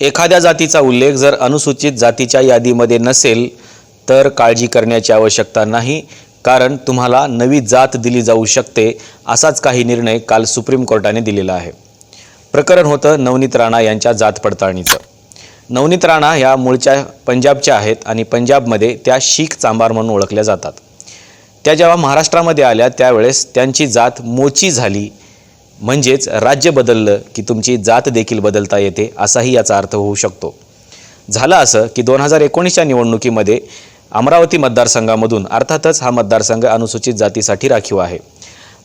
एखाद्या जातीचा उल्लेख जर अनुसूचित जातीच्या यादीमध्ये नसेल तर काळजी करण्याची आवश्यकता नाही कारण तुम्हाला नवी जात दिली जाऊ शकते असाच काही निर्णय काल सुप्रीम कोर्टाने दिलेला आहे. प्रकरण होतं नवनीत राणा यांच्या जात पडताळणीचं. नवनीत राणा ह्या मूळच्या पंजाबच्या आहेत आणि पंजाबमध्ये त्या शीख चांबार म्हणून ओळखल्या जातात. त्या जेव्हा महाराष्ट्रामध्ये आल्या त्यावेळेस त्यांची जात मोची झाली म्हणजेच राज्य बदललं की तुमची जात देखील बदलता येते असाही याचा अर्थ होऊ शकतो. झालं असं की दोन हजार एकोणीसच्या निवडणुकीमध्ये अमरावती मतदारसंघामधून अर्थातच हा मतदारसंघ अनुसूचित जातीसाठी राखीव आहे.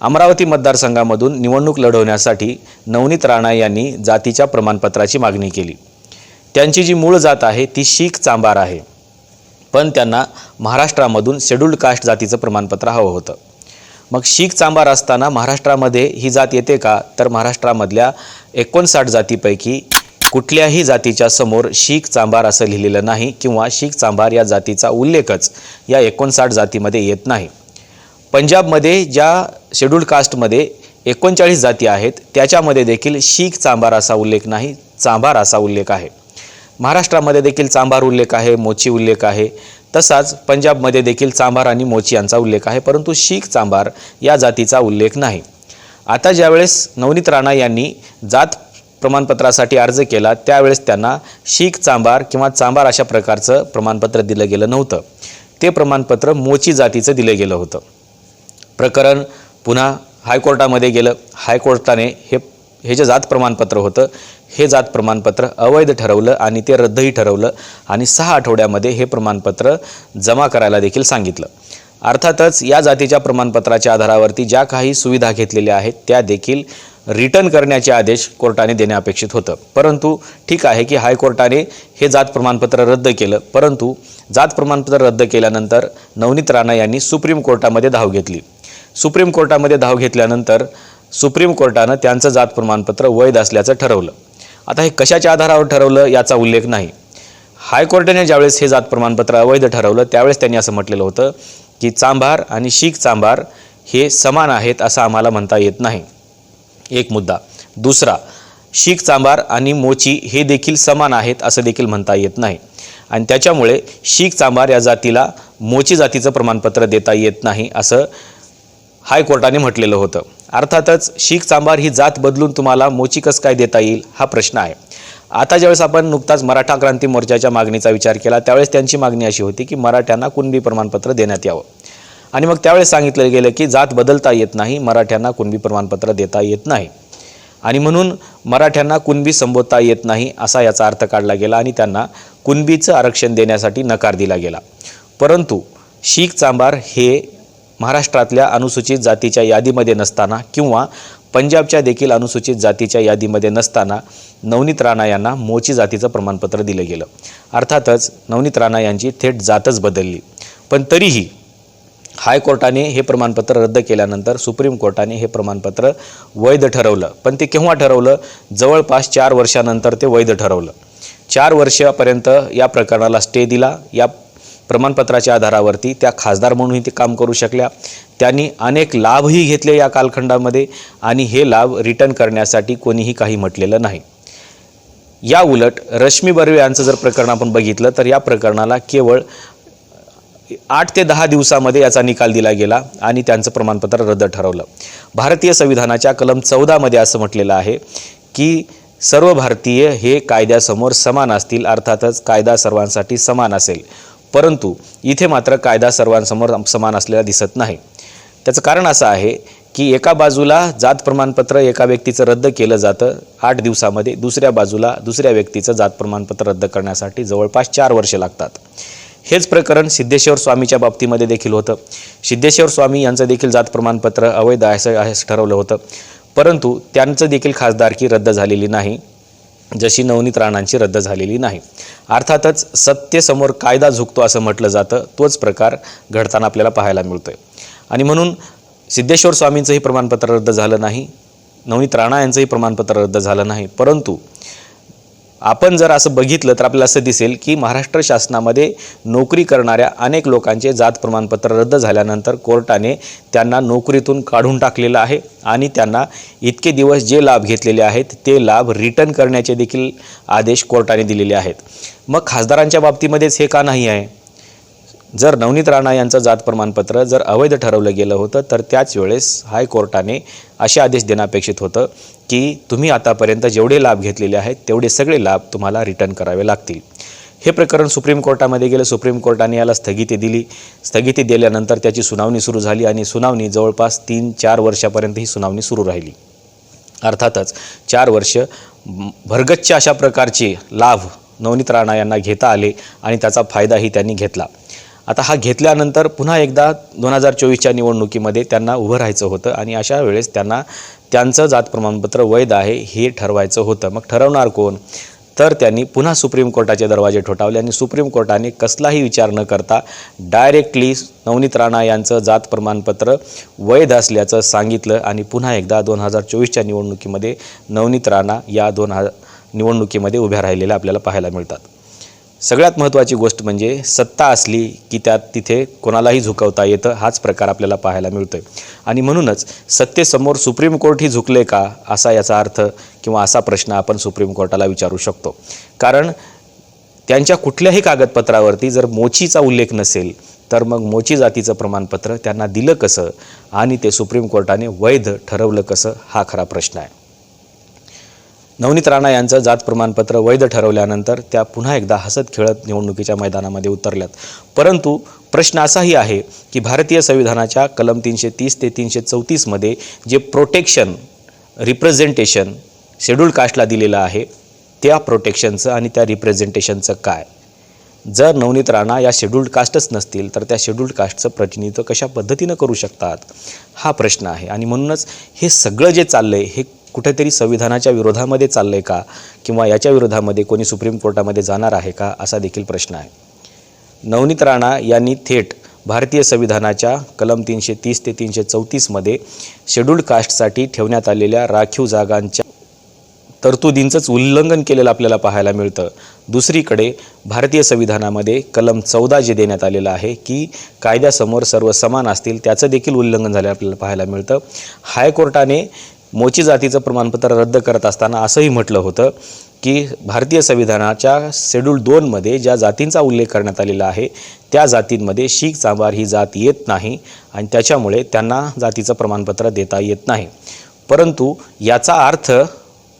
अमरावती मतदारसंघामधून निवडणूक लढवण्यासाठी नवनीत राणा यांनी जातीच्या प्रमाणपत्राची मागणी केली. त्यांची जी मूळ जात आहे ती शीख चांबार आहे. पण त्यांना महाराष्ट्रामधून शेड्यूल्ड कास्ट जातीचं प्रमाणपत्र हवं होतं. मग शीख चांबार असताना महाराष्ट्रामध्ये ही जात येते का? तर महाराष्ट्रामधल्या एकोणसाठ जातीपैकी कुठल्याही जातीच्या समोर शीख चांबार असं लिहिलेलं नाही किंवा शीख चांबार या जातीचा उल्लेखच या एकोणसाठ जातीमध्ये येत नाही. पंजाबमध्ये ज्या शेड्यूल्ड कास्टमध्ये एकोणचाळीस जाती आहेत त्याच्यामध्ये देखील शीख चांबार असा उल्लेख नाही चांभार असा उल्लेख आहे. महाराष्ट्रामध्ये देखील चांभार उल्लेख आहे मोची उल्लेख आहे. तसाच पंजाबमध्ये देखील चांभार आणि मोची यांचा उल्लेख आहे परंतु शीख चांभार या जातीचा उल्लेख नाही. आता ज्यावेळेस नवनीत राणा यांनी जात प्रमाणपत्रासाठी अर्ज केला त्यावेळेस त्यांना शीख चांभार किंवा चांभार अशा प्रकारचं प्रमाणपत्र दिलं गेलं नव्हतं. ते प्रमाणपत्र मोची जातीचं दिलं गेलं होतं. प्रकरण पुन्हा हायकोर्टामध्ये गेलं. हायकोर्टाने हे हे जे जात प्रमाणपत्र होतं हे जात प्रमाणपत्र अवैध ठरवलं आणि ते रद्दही ठरवलं आणि सहा आठवड्यामध्ये हे प्रमाणपत्र जमा करायला देखील सांगितलं. अर्थातच या जातीच्या प्रमाणपत्राच्या आधारावरती ज्या काही सुविधा घेतलेल्या आहेत त्या देखील रिटर्न करण्याचे आदेश कोर्टाने देणे अपेक्षित होतं. परंतु ठीक आहे की हायकोर्टाने हे जात प्रमाणपत्र रद्द केलं परंतु जात प्रमाणपत्र रद्द केल्यानंतर नवनीत राणा यांनी सुप्रीम कोर्टामध्ये धाव घेतली. सुप्रीम कोर्टामध्ये धाव घेतल्यानंतर सुप्रीम कोर्टानं त्यांचं जात प्रमाणपत्र वैध असल्याचं ठरवलं. आता हे कशाच्या आधारावर ठरवलं याचा उल्लेख नाही. हायकोर्टाने ज्यावेळेस हे जात प्रमाणपत्र अवैध ठरवलं त्यावेळेस त्यांनी असं म्हटलेलं होतं की चांभार आणि शीख चांभार हे समान आहेत असं आम्हाला म्हणता येत नाही. एक मुद्दा. दुसरा शीख चांभार आणि मोची हे देखील समान आहेत असं देखील म्हणता येत नाही. आणि त्याच्यामुळे शीख चांभार या जातीला मोची जातीचं प्रमाणपत्र देता येत नाही असं हायकोर्टाने म्हटलेलं होतं. अर्थातच शीख चांभार ही जात बदलून तुम्हाला मोचिकस काय देता येईल हा प्रश्न आहे. आता ज्यावेळेस आपण नुकताच मराठा क्रांती मोर्चाच्या मागणीचा विचार केला त्यावेळेस त्यांची मागणी अशी होती की मराठ्यांना कुणबी प्रमाणपत्र देण्यात यावं. आणि मग त्यावेळेस सांगितलं गेलं की जात बदलता येत नाही मराठ्यांना कुणबी प्रमाणपत्र देता येत नाही. आणि म्हणून मराठ्यांना कुणबी संबोधता येत नाही असा याचा अर्थ काढला गेला आणि त्यांना कुणबीचं आरक्षण देण्यासाठी नकार दिला गेला. परंतु शीख चांभार हे महाराष्ट्रातल्या अनुसूचित जातीच्या यादीमध्ये नसताना किंवा पंजाबच्या देखील अनुसूचित जातीच्या यादीमध्ये नसताना नवनीत राणा यांना मोची जातीचं प्रमाणपत्र दिलं गेलं. अर्थातच नवनीत राणा यांची थेट जातच बदलली. पण तरीही हायकोर्टाने हे प्रमाणपत्र रद्द केल्यानंतर सुप्रीम कोर्टाने हे प्रमाणपत्र वैध ठरवलं. पण ते केव्हा ठरवलं? जवळपास चार वर्षानंतर ते वैध ठरवलं. चार वर्षापर्यंत या प्रकरणाला स्टे दिला. या प्रमाणपत्राच्या आधारावरती त्या खासदार म्हणूनही ते काम करू शकल्या. त्यांनी अनेक लाभही घेतले या कालखंडामध्ये आणि हे लाभ रिटर्न करण्यासाठी कोणीही काही म्हटलेलं नाही. या उलट रश्मी बर्वे यांचं जर प्रकरण आपण बघितलं तर या प्रकरणाला केवळ आठ ते दहा दिवसामध्ये याचा निकाल दिला गेला आणि त्यांचं प्रमाणपत्र रद्द ठरवलं. भारतीय संविधानाच्या कलम चौदामध्ये असं म्हटलेलं आहे की सर्व भारतीय हे कायद्यासमोर समान असतील अर्थातच कायदा सर्वांसाठी समान असेल. परंतु इथे मात्र कायदा सर्वांसमोर समान असलेला दिसत नाही. त्याचं कारण असं आहे की एका बाजूला जात प्रमाणपत्र एका व्यक्तीचं रद्द केलं जातं आठ दिवसामध्ये दुसऱ्या बाजूला दुसऱ्या व्यक्तीचं जात प्रमाणपत्र रद्द करण्यासाठी जवळपास चार वर्षे लागतात. हेच प्रकरण सिद्धेश्वर स्वामीच्या बाबतीमध्ये देखील होतं. सिद्धेश्वर स्वामी यांचं देखील जात प्रमाणपत्र अवैध असं असं ठरवलं होतं. परंतु त्यांचं देखील खासदारकी रद्द झालेली नाही. जशी नवनीत राणांची रद्द झालेली नाही. अर्थातच सत्तेसमोर कायदा झुकतो असं म्हटलं जातं तोच प्रकार घडताना आपल्याला पाहायला मिळतोय. आणि म्हणून सिद्धेश्वर स्वामींचंही प्रमाणपत्र रद्द झालं नाही नवनीत राणा यांचंही प्रमाणपत्र रद्द झालं नाही परंतु आपण जर असं बघितलं तर आपल्याला असं दिसेल की महाराष्ट्र शासनामध्ये नोकरी करणाऱ्या अनेक लोकांचे जात प्रमाणपत्र रद्द झाल्यानंतर कोर्टाने त्यांना नोकरीतून काढून टाकलेलं आहे आणि त्यांना इतके दिवस जे लाभ घेतलेले आहेत ते लाभ रिटर्न करण्याचे देखील आदेश कोर्टाने दिलेले आहेत. मग खासदारांच्या बाबतीमध्येच हे का नाही आहे? जर नवनीत राणा यांचं जात प्रमाणपत्र जर अवैध ठरवलं गेलं होतं तर त्याच वेळेस हायकोर्टाने असे आदेश देणं अपेक्षित होतं की तुम्ही आतापर्यंत जेवढे लाभ घेतलेले आहेत तेवढे सगळे लाभ तुम्हाला रिटर्न करावे लागतील. हे प्रकरण सुप्रीम कोर्टामध्ये गेलं. सुप्रीम कोर्टाने याला स्थगिती दिली. स्थगिती दिल्यानंतर त्याची सुनावणी सुरू झाली आणि सुनावणी जवळपास तीन चार वर्षापर्यंत ही सुनावणी सुरू राहिली. अर्थातच चार वर्ष भरगच्च अशा प्रकारचे लाभ नवनीत राणा यांना घेता आले आणि त्याचा फायदाही त्यांनी घेतला. आता हा घेतल्यानंतर पुन्हा एकदा दोन हजार चोवीसच्या निवडणुकीमध्ये त्यांना उभं राहायचं होतं आणि अशा वेळेस त्यांना त्यांचं जात प्रमाणपत्र वैध आहे हे ठरवायचं होतं. मग ठरवणार कोण? तर त्यांनी पुन्हा सुप्रीम कोर्टाचे दरवाजे ठोठावले आणि सुप्रीम कोर्टाने कसलाही विचार न करता डायरेक्टली नवनीत राणा यांचं जात प्रमाणपत्र वैध असल्याचं सांगितलं आणि पुन्हा एकदा दोन हजार चोवीसच्या निवडणुकीमध्ये नवनीत राणा या दोन हा निवडणुकीमध्ये उभ्या राहिलेल्या आपल्याला पाहायला मिळतात. सगळ्यात महत्त्वाची गोष्ट म्हणजे सत्ता असली की त्यात तिथे कोणालाही झुकवता येतं हाच प्रकार आपल्याला पाहायला मिळतोय. आणि म्हणूनच सत्तेसमोर सुप्रीम कोर्टही झुकले का असा याचा अर्थ किंवा असा प्रश्न आपण सुप्रीम कोर्टाला विचारू शकतो. कारण त्यांच्या कुठल्याही कागदपत्रावरती जर मोचीचा उल्लेख नसेल तर मग मोची जातीचं प्रमाणपत्र त्यांना दिलं कसं आणि ते सुप्रीम कोर्टाने वैध ठरवलं कसं हा खरा प्रश्न आहे. नवनीत राणा यांचं जात प्रमाणपत्र वैध ठरवल्यानंतर त्या पुन्हा एकदा हसत खेळत निवडणुकीच्या मैदानामध्ये उतरल्यात. परंतु प्रश्न असाही आहे की भारतीय संविधानाच्या कलम तीनशे तीस ते तीनशे चौतीसमध्ये जे प्रोटेक्शन रिप्रेझेंटेशन शेड्यूल कास्टला दिलेलं आहे त्या प्रोटेक्शनचं आणि त्या रिप्रेझेंटेशनचं काय? जर नवनीत राणा या शेड्यूल्ड कास्टच नसतील तर त्या शेड्यूल्ड कास्टचं प्रतिनिधित्व कशा पद्धतीनं करू शकतात? हा प्रश्न आहे. आणि म्हणूनच हे सगळं जे चाललं आहे हे कुठेतरी संविधानाच्या विरोधामध्ये चाललं आहे का? किंवा याच्या विरोधामध्ये कोणी सुप्रीम कोर्टामध्ये जाणार आहे का? असा देखील प्रश्न आहे. नवनीत राणा यांनी थेट भारतीय संविधानाच्या कलम तीनशे तीस ते तीनशे चौतीसमध्ये शेड्यूल्ड कास्टसाठी ठेवण्यात आलेल्या राखीव जागांच्या तरतुदींचंच उल्लंघन केलेलं आपल्याला पाहायला मिळतं. दुसरीकडे भारतीय संविधानामध्ये कलम चौदा जे देण्यात आलेलं आहे की कायद्यासमोर सर्व समान असतील त्याचं देखील उल्लंघन झालेलं आपल्याला पाहायला मिळतं. हायकोर्टाने मोची जातीचं प्रमाणपत्र रद्द करत असताना असंही म्हटलं होतं की भारतीय संविधानाच्या शेड्यूल दोनमध्ये ज्या जातींचा उल्लेख करण्यात आलेला आहे त्या जातींमध्ये शीख चांबार ही जात येत नाही आणि त्याच्यामुळे त्यांना जातीचं प्रमाणपत्र देता येत नाही. परंतु याचा अर्थ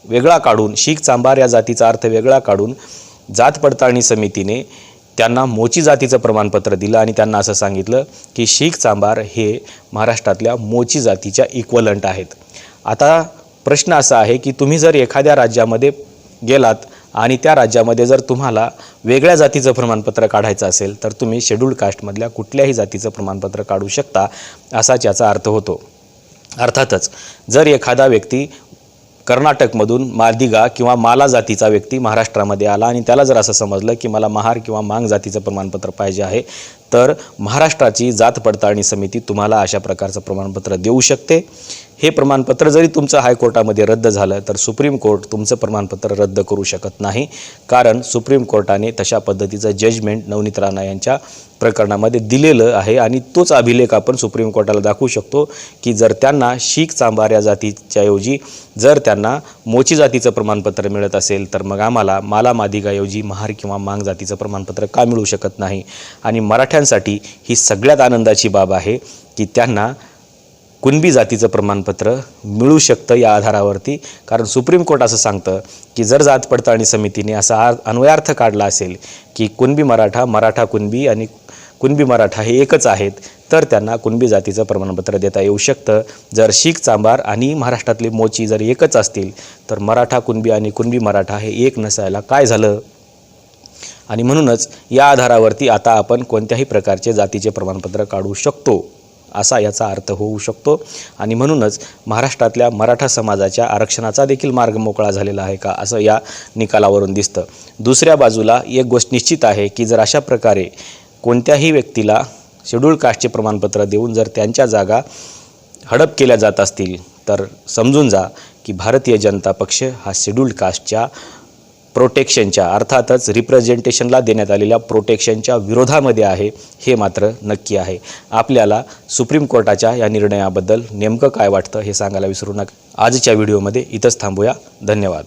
वेगळा काढून शीख चांबार या जातीचा अर्थ वेगळा काढून जात पडताळणी समितीने त्यांना मोची जातीचं प्रमाणपत्र दिलं आणि त्यांना असं सांगितलं की शीख चांबार हे महाराष्ट्रातल्या मोची जातीच्या इक्वलंट आहेत. आता प्रश्न असा आहे की तुम्ही जर एखाद्या राज्यामध्ये गेलात आणि त्या राज्यामध्ये जर तुम्हाला वेगळ्या जातीचं प्रमाणपत्र काढायचं असेल तर तुम्ही शेड्यूल्ड कास्टमधल्या कुठल्याही जातीचं प्रमाणपत्र काढू शकता असाच याचा अर्थ होतो. अर्थातच जर एखादा व्यक्ती कर्नाटकमधून मादिगा किंवा माला जातीचा व्यक्ती महाराष्ट्रामध्ये आला आणि त्याला जर असं समजलं की मला महार किंवा मांग जातीचं प्रमाणपत्र पाहिजे आहे तर महाराष्ट्राची जात पडताळणी समिती तुम्हाला अशा प्रकारचं प्रमाणपत्र देऊ शकते. हे प्रमाणपत्र जरी तुमचं हायकोर्टामध्ये रद्द झालं तर सुप्रीम कोर्ट तुमचं प्रमाणपत्र रद्द करू शकत नाही. कारण सुप्रीम कोर्टाने तशा पद्धतीचं जजमेंट नवनीत राणा यांच्या प्रकरणामध्ये दिलेलं आहे आणि तोच अभिलेख आपण सुप्रीम कोर्टाला दाखवू शकतो की जर त्यांना शीख चांबाऱ्या या जर त्यांना मोची जातीचं प्रमाणपत्र मिळत असेल तर मग आम्हाला माला मादिगाऐवजी महार किंवा मांग जातीचं प्रमाणपत्र का मिळू शकत नाही? आणि विद्यार्थ्यांसाठी ही सगळ्यात आनंदाची बाब आहे की त्यांना कुणबी जातीचं प्रमाणपत्र मिळू शकतं या आधारावरती. कारण सुप्रीम कोर्ट असं सांगतं की जर जात पडताळणी समितीने असा आ अन्वयार्थ काढला असेल की कुणबी मराठा मराठा कुणबी आणि कुणबी मराठा हे एकच आहेत तर त्यांना कुणबी जातीचं प्रमाणपत्र देता येऊ शकतं. जर शीख चांबार आणि महाराष्ट्रातले मोची जर एकच असतील तर मराठा कुणबी आणि कुणबी मराठा हे एक नसायला काय झालं? आणि म्हणूनच या आधारावरती आता आपण कोणत्याही प्रकारचे जातीचे प्रमाणपत्र काढू शकतो असा याचा अर्थ होऊ शकतो. आणि म्हणूनच महाराष्ट्रातल्या मराठा समाजाच्या आरक्षणाचा देखील मार्ग मोकळा झालेला आहे का असं या निकालावरून दिसतं. दुसऱ्या बाजूला एक गोष्ट निश्चित आहे की जर अशा प्रकारे कोणत्याही व्यक्तीला शेड्यूल कास्टचे प्रमाणपत्र देऊन जर त्यांच्या जागा हडप केल्या जात असतील तर समजून जा की भारतीय जनता पक्ष हा शेड्यूल्ड कास्टच्या प्रोटेक्शनच्या अर्थातच रिप्रेझेंटेशनला देण्यात आलेल्या प्रोटेक्शनच्या विरोधामध्ये आहे हे मात्र नक्की आहे. आपल्याला सुप्रीम कोर्टाच्या या निर्णयाबद्दल नेमकं काय वाटतं हे सांगायला विसरू नका. आजच्या व्हिडिओमध्ये इथंच थांबूया. धन्यवाद.